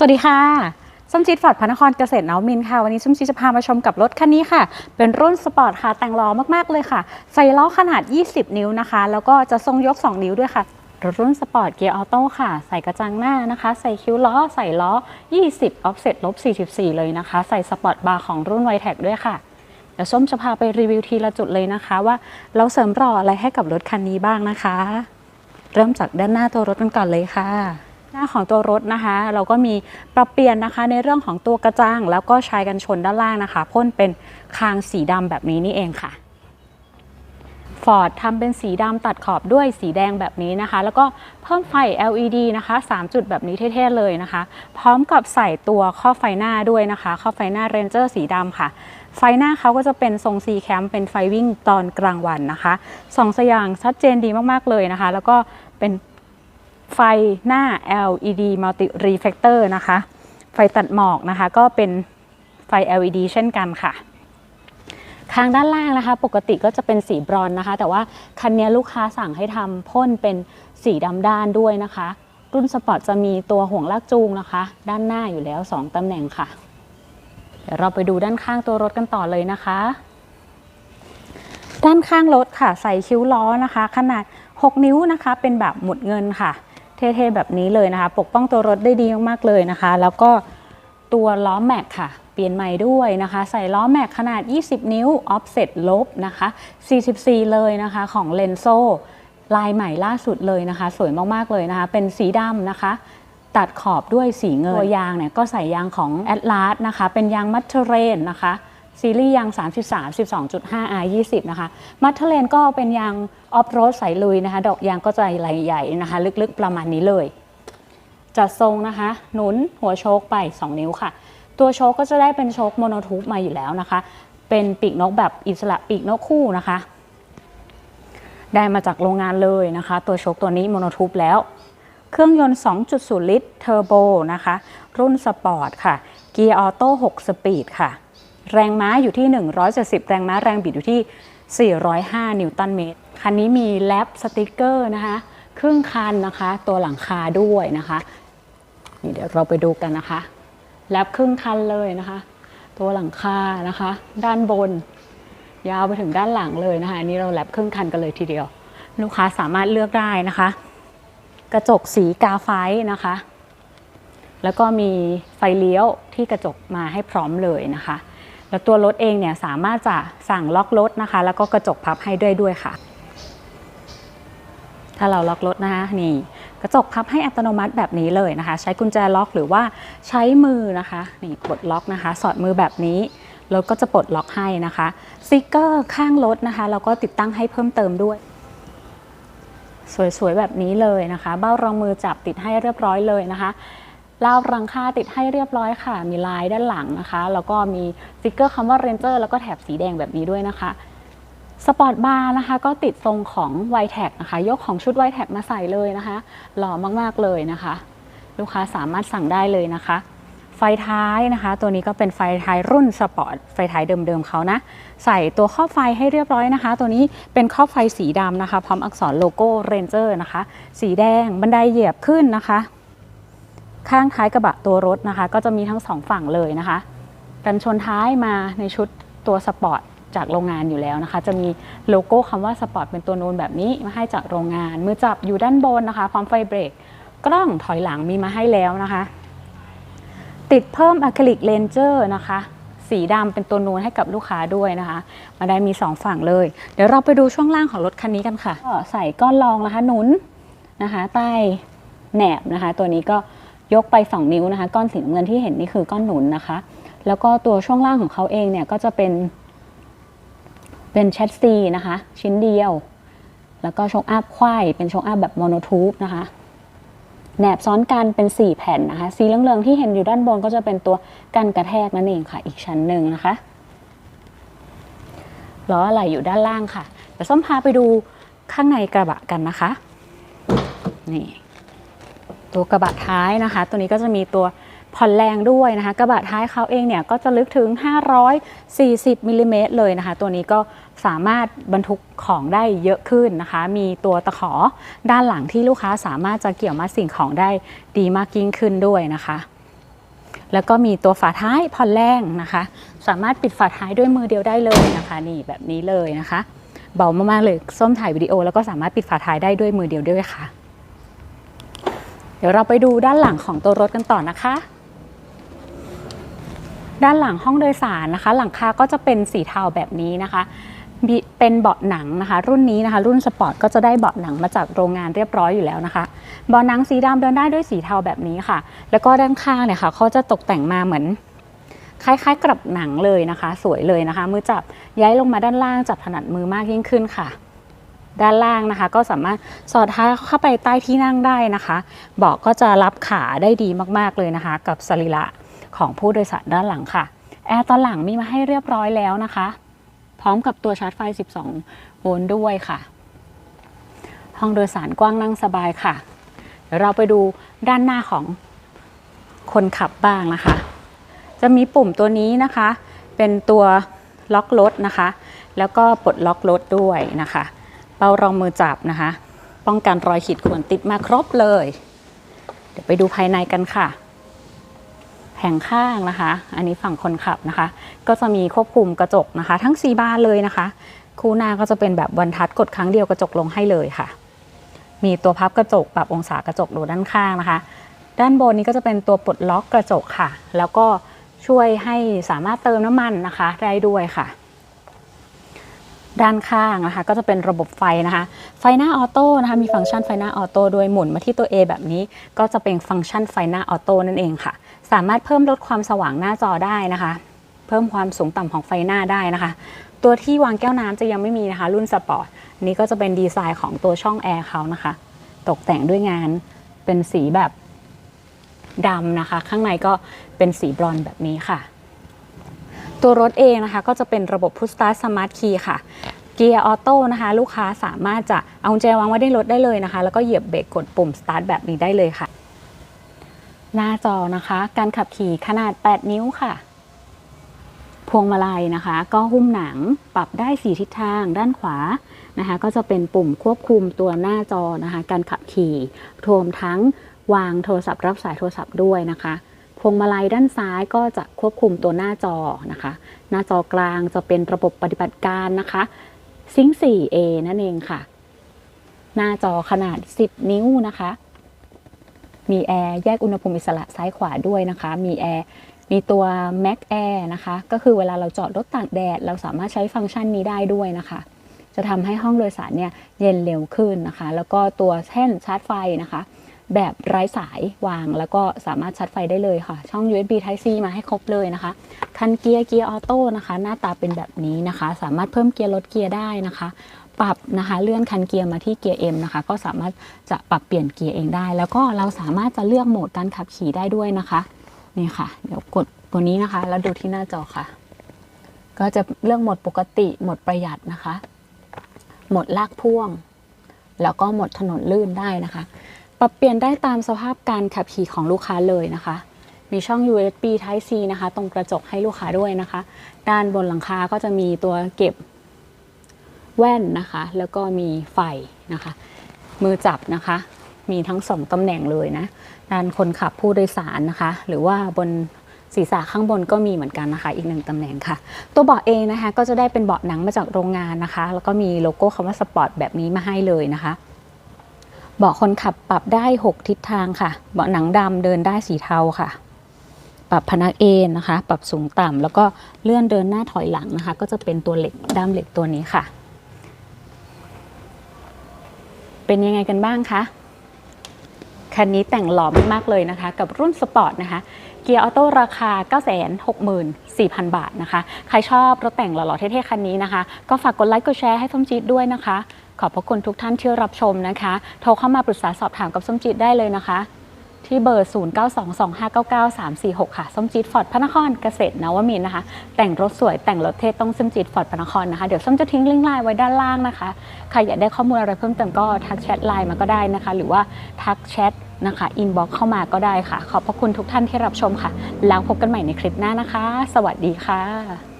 สวัสดีค่ะส้มจิตฟอร์ดพระนครเกษตรนวมินค่ะ วันนี้ส้มจิตจะพามาชมกับรถคันนี้ค่ะ เป็นรุ่นสปอร์ตค่ะ แต่งล้อมาก ๆ เลยค่ะ ใส่ล้อขนาด 20 นิ้วนะคะ แล้วก็จะทรงยก 2 นิ้วด้วยค่ะรถรุ่นสปอร์ตเกียร์ออโต้ค่ะ ใส่กระจังหน้านะคะ ใส่คิ้วล้อ ใส่ล้อ 20 offset ลบ 44 เลยนะคะ ใส่สปอร์ตบาร์ของรุ่นไวแท็กด้วยค่ะเดี๋ยวส้มจะพาไปรีวิวทีละจุดเลยนะคะ ว่าเราเสริมหล่ออะไรให้กับรถคันนี้บ้างนะคะ เริ่มจากด้านหน้าตัวรถกันก่อนเลยค่ะ น้าของตัวรถนะคะ เราก็มีปรับเปลี่ยนนะคะในเรื่องของตัวกระจังแล้วก็ชายกันชนด้านล่างนะคะพ่นเป็นคางสีดำแบบนี้นี่เองค่ะฟอร์ดทำเป็นสีดำตัดขอบด้วยสีแดงแบบนี้นะคะ แล้วก็เพิ่มไฟ LED นะคะ 3 จุดแบบนี้เท่ๆเลยนะคะ พร้อมกับใส่ตัวข้อไฟหน้าด้วยนะคะ ข้อไฟหน้า Ranger สีดำค่ะ ไฟหน้าเขาก็จะเป็นทรง C cam เป็นไฟวิ่งตอนกลางวันนะคะสองสว่างชัดเจนดีมากๆเลยนะคะ แล้วก็เป็น ไฟหน้า LED multi reflector นะคะ ไฟตัดหมอกนะคะ ก็เป็นไฟ LED เช่นกันค่ะข้างด้านล่างนะคะ ปกติก็จะเป็นสีบรอนนะคะ แต่ว่าคันนี้ลูกค้าสั่งให้ทำพ่นเป็นสีดำด้านด้วยนะคะ รุ่นสปอร์ตจะมีตัวห่วงลากจูงนะคะ ด้านหน้าอยู่แล้ว 2ตำแหน่งค่ะ เดี๋ยวเราไปดูด้านข้างตัวรถกันต่อเลยนะคะ ด้านข้างรถค่ะ ใส่คิ้วล้อนะคะ ขนาด 6 นิ้วนะคะ เป็นแบบหมุดเงินค่ะ เท่ๆแบบนี้เลยนะคะ ปกป้องตัวรถได้ดีมากๆเลยนะคะ แล้วก็ตัวล้อแม็กค่ะ เปลี่ยนใหม่ด้วยนะคะ ใส่ล้อแม็กขนาด 20 นิ้ว offset ลบนะคะ 44 เลยนะคะของเลนโซลายใหม่ล่าสุดเลยนะคะ สวยมากๆเลยนะคะ เป็นสีดำนะคะ ตัดขอบด้วยสีเงินตัวยางเนี่ยก็ใส่ยางของ Atlas นะคะ เป็นยางมัทเทเรนนะคะ ซีรีส์ยาง 33 12.5 R 20นะคะ มัทเทเลนก็เป็นยางออฟโรดสายลุยนะคะ ดอกยางก็จะใหญ่ๆนะคะ ลึกๆประมาณนี้เลย จัดทรงนะคะ หนุนหัวโชคไป 2 นิ้วค่ะ ตัวโชคก็จะได้เป็นโชคโมโนทูปมาอยู่แล้วนะคะ เป็นปีกนกแบบอิสระปีกนกคู่นะคะ ได้มาจากโรงงานเลยนะคะ ตัวโชคตัวนี้โมโนทูปแล้ว เครื่องยนต์ 2.0 ลิตรเทอร์โบนะคะ รุ่นสปอร์ตค่ะ เกียร์ออโต้ 6 สปีดค่ะ แรงม้าอยู่ที่ 170 แรงม้าแรงบิดอยู่ที่ 405 นิวตันเมตร คันนี้มีแลปสติกเกอร์นะคะ ครึ่งคันนะคะ ตัวหลังคาด้วยนะคะนี่เดี๋ยวเราไปดูกันนะคะแลปครึ่งคันเลยนะคะ ตัวหลังคานะคะ ด้านบน ยาวไปถึงด้านหลังเลยนะคะอันนี้เราแลปครึ่งคันกันเลยทีเดียว ลูกค้าสามารถเลือกได้นะคะ กระจกสีกาไฟนะคะ แล้วก็มีไฟเลี้ยวที่กระจกมาให้พร้อมเลยนะคะ แล้วตัวรถเองเนี่ยสามารถจะสั่งล็อกรถนะคะ แล้วก็กระจกพับให้ด้วยด้วยค่ะ ถ้าเราล็อกรถนะคะนี่กระจกพับให้อัตโนมัติแบบนี้เลยนะคะ ใช้กุญแจล็อกหรือว่าใช้มือนะคะนี่ปลดล็อกนะคะ สอดมือแบบนี้รถก็จะปลดล็อกให้นะคะสติกเกอร์ข้างรถนะคะเราก็ติดตั้งให้เพิ่มเติมด้วย สวยๆแบบนี้เลยนะคะ เบ้ารองมือจับติดให้เรียบร้อยเลยนะคะ ราวรังค่าติดให้เรียบร้อยค่ะ มีลายด้านหลังนะคะ แล้วก็มีสติกเกอร์คำว่า Ranger แล้วก็แถบสีแดงแบบนี้ด้วยนะคะสปอร์ตบาร์นะคะก็ติดทรงของ y t แท็นะคะ ยกของชุด y t แท็มาใส่เลยนะคะ หล่อมาก ๆ เลยนะคะ ลูกค้าสามารถสั่งได้เลยนะคะ ไฟท้ายนะคะ ตัวนี้ก็เป็นไฟท้ายรุ่นสปอร์ตไฟท้ายเดิม ๆเขานะ ใส่ตัวครอบไฟให้เรียบร้อยนะคะ ตัวนี้เป็นครอบไฟสีดำนะคะ พร้อมอักษรโลโก้ Ranger นะคะ สีแดงบันไดเหยียบขึ้นนะคะ ข้างท้ายกระบะตัวรถนะคะ ก็จะมีทั้งสองฝั่งเลยนะคะ กันชนท้ายมาในชุดตัวสปอร์ตจากโรงงานอยู่แล้วนะคะ จะมีโลโก้คำว่าสปอร์ตเป็นตัวนูนแบบนี้มาให้จากโรงงาน มือจับอยู่ด้านบนนะคะ พร้อมไฟเบรกกล้องถอยหลังมีมาให้แล้วนะคะ ติดเพิ่มอะคริลิกเลนเจอร์นะคะ สีดำเป็นตัวนูนให้กับลูกค้าด้วยนะคะ มาได้มี 2 ฝั่งเลย เดี๋ยวเราไปดูช่วงล่างของรถคันนี้กันค่ะ ก็ใส่ก้อนรองนะคะหนุนนะคะ ใต้แหนบนะคะ ตัวนี้ก็ ยกไป 2 นิ้วนะคะ ก้อนสีน้ำเงินที่เห็นนี่คือก้อนหนุนนะคะ แล้วก็ตัวช่วงล่างของเขาเองเนี่ยก็จะเป็นเป็นแชสซีนะคะ ชิ้นเดียว แล้วก็ชกอัพควายเป็นชกอัพแบบโมโนทูบนะคะแหนบซ้อนกันเป็น 4 แผ่นนะคะ สีเหลืองๆที่เห็นอยู่ด้านบนก็จะเป็นตัวกันกระแทกนั่นเองค่ะ อีกชั้นหนึ่งนะคะล้ออะไหล่อยู่ด้านล่างค่ะเดี๋ยวส้มพาไปดูข้างในกระบะกันนะคะ นี่ ตัวกระบะท้ายนะคะ ตัวนี้ก็จะมีตัวผ่อนแรงด้วยนะคะ กระบะท้ายเขาเองเนี่ยก็จะลึกถึง 540มิลลิเมตรเลยนะคะ ตัวนี้ก็สามารถบรรทุกของได้เยอะขึ้นนะคะ มีตัวตะขอด้านหลังที่ลูกค้าสามารถจะเกี่ยวมัดสิ่งของได้ดีมากยิ่งขึ้นด้วยนะคะ แล้วก็มีตัวฝาท้ายผ่อนแรงนะคะ สามารถปิดฝาท้ายด้วยมือเดียวได้เลยนะคะ นี่แบบนี้เลยนะคะ เบามากๆเลยส้มถ่ายวิดีโอแล้วก็สามารถปิดฝาท้ายได้ด้วยมือเดียวด้วยค่ะ เดี๋ยวเราไปดูด้านหลังของตัวรถกันต่อนะคะ ด้านหลังห้องโดยสารนะคะ หลังคาก็จะเป็นสีเทาแบบนี้นะคะเป็นเบาะหนังนะคะ รุ่นนี้นะคะ รุ่นสปอร์ตก็จะได้เบาะหนังมาจากโรงงานเรียบร้อยอยู่แล้วนะคะเบาะหนังสีดำเดินได้ด้วยสีเทาแบบนี้ค่ะ แล้วก็ด้านข้างเนี่ยค่ะเขาจะตกแต่งมาเหมือน คล้ายๆกับหนังเลยนะคะ สวยเลยนะคะ มือจับย้ายลงมาด้านล่างจับถนัดมือมากยิ่งขึ้นค่ะ ด้านล่างนะคะ ก็สามารถสอดเท้าเข้าไปใต้ที่นั่งได้นะคะ เบาะก็จะรับขาได้ดีมากๆเลยนะคะ กับสรีระของผู้โดยสารด้านหลังค่ะแอร์ตอนหลังมีมาให้เรียบร้อยแล้วนะคะ พร้อมกับตัวชาร์จไฟ 12 โวลต์ด้วยค่ะ ห้องโดยสารกว้างนั่งสบายค่ะ เดี๋ยวเราไปดูด้านหน้าของคนขับบ้างนะคะ จะมีปุ่มตัวนี้นะคะ เป็นตัวล็อกรถนะคะ แล้วก็ปลดล็อกรถด้วยนะคะ เป้ารองมือจับนะคะ ป้องกันรอยขีดข่วนติดมาครบเลย เดี๋ยวไปดูภายในกันค่ะ แผงข้างนะคะ อันนี้ฝั่งคนขับนะคะ ก็จะมีควบคุมกระจกนะคะ ทั้งสีบานเลยนะคะ คู่หน้าก็จะเป็นแบบวันทัดกดครั้งเดียวกระจกลงให้เลยค่ะ มีตัวพับกระจกปรับองศากระจกดูด้านข้างนะคะ ด้านบนนี้ก็จะเป็นตัวปลดล็อกกระจกค่ะ แล้วก็ช่วยให้สามารถเติมน้ำมันนะคะ ได้ด้วยค่ะ ด้านข้างนะคะ ก็จะเป็นระบบไฟนะคะ ไฟหน้าออโต้นะคะ มีฟังก์ชันไฟหน้าออโต้โดยหมุนมาที่ตัว A แบบนี้ ก็จะเป็นฟังก์ชันไฟหน้าออโต้นั่นเองค่ะ สามารถเพิ่มลดความสว่างหน้าจอได้นะคะ เพิ่มความสูงต่ำของไฟหน้าได้นะคะ ตัวที่วางแก้วน้ำจะยังไม่มีนะคะ รุ่นสปอร์ตนี้ก็จะเป็นดีไซน์ของตัวช่องแอร์เขานะคะ ตกแต่งด้วยงานเป็นสีแบบดำนะคะ ข้างในก็เป็นสีบรอนซ์แบบนี้ค่ะตัวรถเองนะคะก็จะเป็นระบบ Push Start Smart Key ค่ะ เกียร์ออโต้นะคะลูกค้าสามารถจะเอากุญแจวางไว้ในรถได้เลยนะคะ แล้วก็เหยียบเบรกกดปุ่ม Start แบบนี้ได้เลยค่ะ หน้าจอนะคะ การขับขี่ขนาด 8 นิ้วค่ะ พวงมาลัยนะคะ ก็หุ้มหนังปรับได้4ทิศทางด้านขวานะคะ ก็จะเป็นปุ่มควบคุมตัวหน้าจอนะคะ การขับขี่รวมทั้งวางโทรศัพท์รับสายโทรศัพท์ด้วยนะคะพวงมาลัยด้านซ้ายก็จะควบคุมตัวหน้าจอนะคะ หน้าจอกลางจะเป็นระบบปฏิบัติการนะคะ ซิงค์ 4A นั่นเองค่ะ หน้าจอขนาด 10 นิ้วนะคะ มีแอร์แยกอุณหภูมิอิสระซ้ายขวาด้วยนะคะ มีแอร์มีตัว Mac Air นะคะ ก็คือเวลาเราจอดรถตากแดด เราสามารถใช้ฟังก์ชันนี้ได้ด้วยนะคะ จะทำให้ห้องโดยสารเนี่ยเย็นเร็วขึ้นนะคะ แล้วก็ตัวแท่นชาร์จไฟนะคะ แบบไร้สายวาง แล้วก็สามารถชาร์จไฟได้เลยค่ะ ช่อง USB Type C มาให้ครบเลยนะคะ คันเกียร์เกียร์ออโต้นะคะ หน้าตาเป็นแบบนี้นะคะ สามารถเพิ่มเกียร์ลดเกียร์ได้นะคะปรับนะคะเลื่อนคันเกียร์มาที่เกียร์ M นะคะ ก็สามารถจะปรับเปลี่ยนเกียร์เองได้ แล้วก็เราสามารถจะเลือกโหมดการขับขี่ได้ด้วยนะคะนี่ค่ะ เดี๋ยวกดตัวนี้นะคะ แล้วดูที่หน้าจอค่ะ ก็จะเลือกโหมดปกติโหมดประหยัดนะคะโหมดลากพ่วง แล้วก็โหมดถนนลื่นได้นะคะ ปรับเปลี่ยนได้ตามสภาพการขับขี่ของลูกค้าเลยนะคะ มีช่อง USB Type C นะคะ ตรงกระจกให้ลูกค้าด้วยนะคะ ด้านบนหลังคาก็จะมีตัวเก็บแว่นนะคะ แล้วก็มีไฟนะคะ มือจับนะคะ มีทั้งสองตำแหน่งเลยนะ ด้านคนขับผู้โดยสารนะคะ หรือว่าบนศีรษะข้างบนก็มีเหมือนกันนะคะ อีกหนึ่งตำแหน่งค่ะ ตัวเบาะเองนะคะ ก็จะได้เป็นเบาะหนังมาจากโรงงานนะคะ แล้วก็มีโลโก้คำว่าสปอร์ตแบบนี้มาให้เลยนะคะ เบาะคนขับปรับได้ 6 ทิศทางค่ะ เบาะหนังดำเดินได้สีเทาค่ะ ปรับพนักเอนนะคะ ปรับสูงต่ำแล้วก็เลื่อนเดินหน้าถอยหลังนะคะ ก็จะเป็นตัวเหล็กด้ามเหล็กตัวนี้ค่ะ เป็นยังไงกันบ้างคะคันนี้แต่งหล่อมากๆเลยนะคะ กับรุ่นสปอร์ตนะคะเกียร์ออโต้ราคา 964,000 บาทนะคะ ใครชอบรถแต่งหล่อๆเท่ๆ คันนี้นะคะ ก็ฝากกดไลค์กดแชร์ให้ส้มจีดด้วยนะคะ ขอบพระคุณทุกท่านที่รับชมนะคะ โทรเข้ามาปรึกษาสอบถามกับส้มจีดได้เลยนะคะ ที่เบอร์ 0922599346 ค่ะ ส้มจีดฟอร์ดพระนครเกษตรนวมินนะคะ แต่งรถสวยแต่งรถเท่ต้องส้มจีดฟอร์ดพระนครนะคะ เดี๋ยวส้มจะทิ้งลิงก์ไลน์ไว้ด้านล่างนะคะ ใครอยากได้ข้อมูลอะไรเพิ่มเติมก็ทักแชทไลน์มาก็ได้นะคะ หรือว่าทักแชทนะคะ อินบ็อกเข้ามาก็ได้ค่ะ ขอบพระคุณทุกท่านที่รับชมค่ะ แล้วพบกันใหม่ในคลิปหน้านะคะ สวัสดีค่ะ